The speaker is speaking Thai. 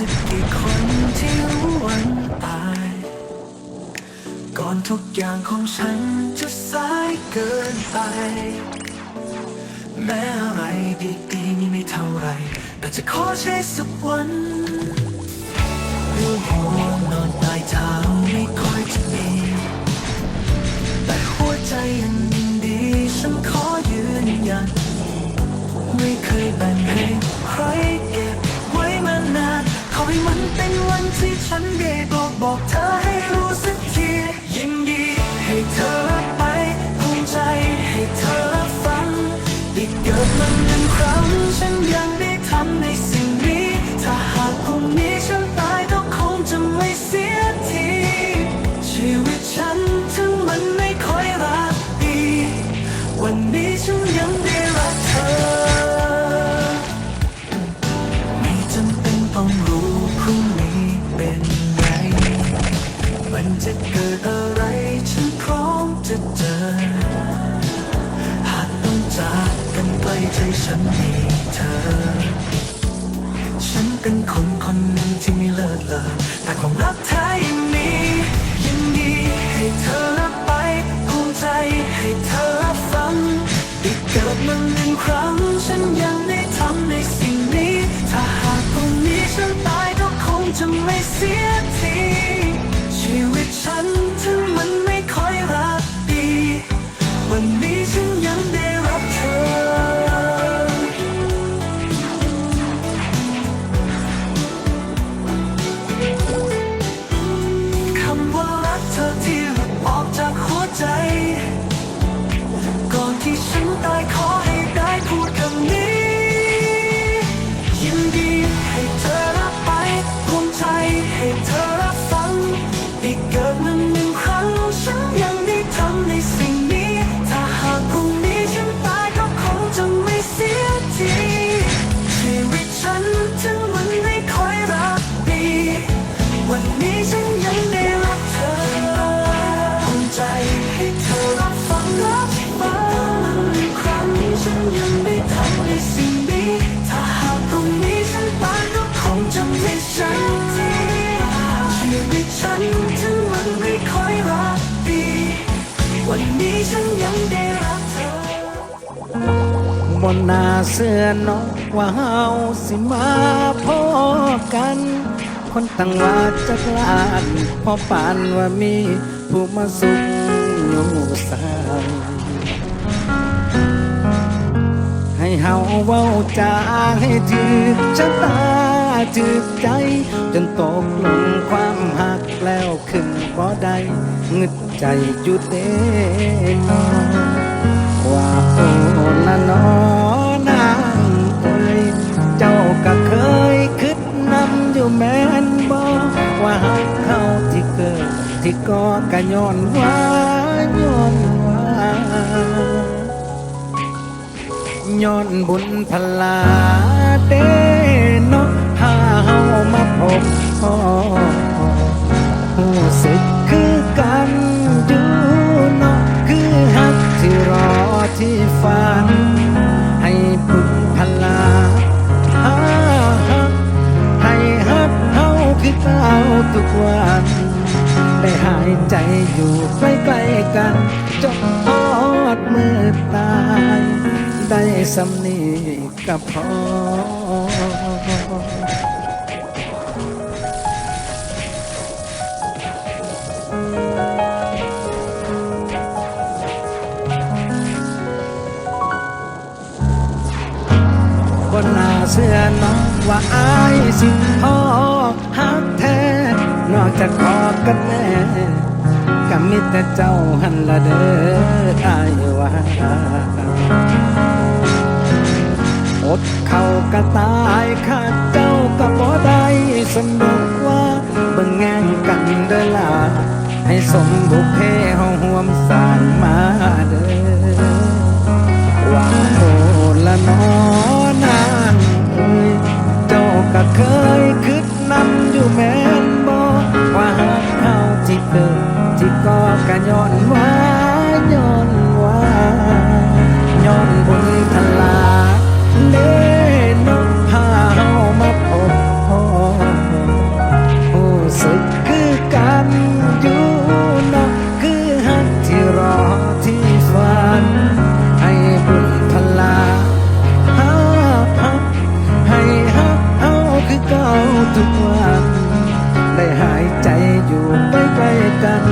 สักกี่คนที่รู้วันตาย ก่อนทุกอย่างของฉันจะสายเกินไป แม้อะไรดีๆมีไม่เท่าไร แต่จะขอใช้สักวันรู้หัวนอนตายเท้าไม่ค่อยจะมีแต่หัวใจยังดีฉันขอยืนยัน ไม่เคยแบ่งให้ใครเก็บ ให้มันเป็นวันที่ฉันได้บอกบอกเธอให้รู้สักทียินดี ใจฉันมีเธอ ฉันเป็นคนคนหนึ่งที่ไม่เลิศเลอแต่ความรักแท้ยังมียังดีให้เธอไปภูมิใจให้เธอ ฉันถึงมันไม่ค่อยรักดี วันนี้ฉันยังได้รักเธอบนหน้าเสื้อเนอกว่าเฮาสิมาพอกัน คนตั้งว่าจะกลาดพอปานว่ามีผู้มาสุขอยู่สายให้เฮาเว้าจาให้ถือชะตา ถือใจ จนตกลงความหักแล้วขึ้นบ่ได้งึดใจจุดเด้นอว่าโอ้ละนอนางเอ้ยเจ้าก็เคยคิดนำอยู่แม่นบ่ว่าหักเขาที่เกิดที่ก่อกะย้อนว่าย้อนว่าย้อนบุญพลาเด้เนาะ พาเฮามาพบพอผู้สึกคือกันอยู่เนาะคือฮักที่รอที่ฝัน ให้บุญพลาหาฮักให้ฮักเฮาคือเก่าทุกวันได้หายใจอยู่ใกล้ๆกันจนทอดมือตาย ได้สำนีกับพอ เสื้อน้องว่าอายสิพ่อฮักแท้ นอกจากพอกันแม่ก็มีแต่เจ้าหันละเด้ออายว่าอดเข้าก็ตายขาดเจ้าก็บ่ได้สนุกว่าเบิ่งแง่งกันเด้อล่ะให้สมบุพเพเฮาห่วมสางมา็เคยคิดน้ำอยู่แม่นบอกว่าหากเขาที่เดิมที่ก็กันย้อนว่า ใจอยู่ใกล้ๆกัน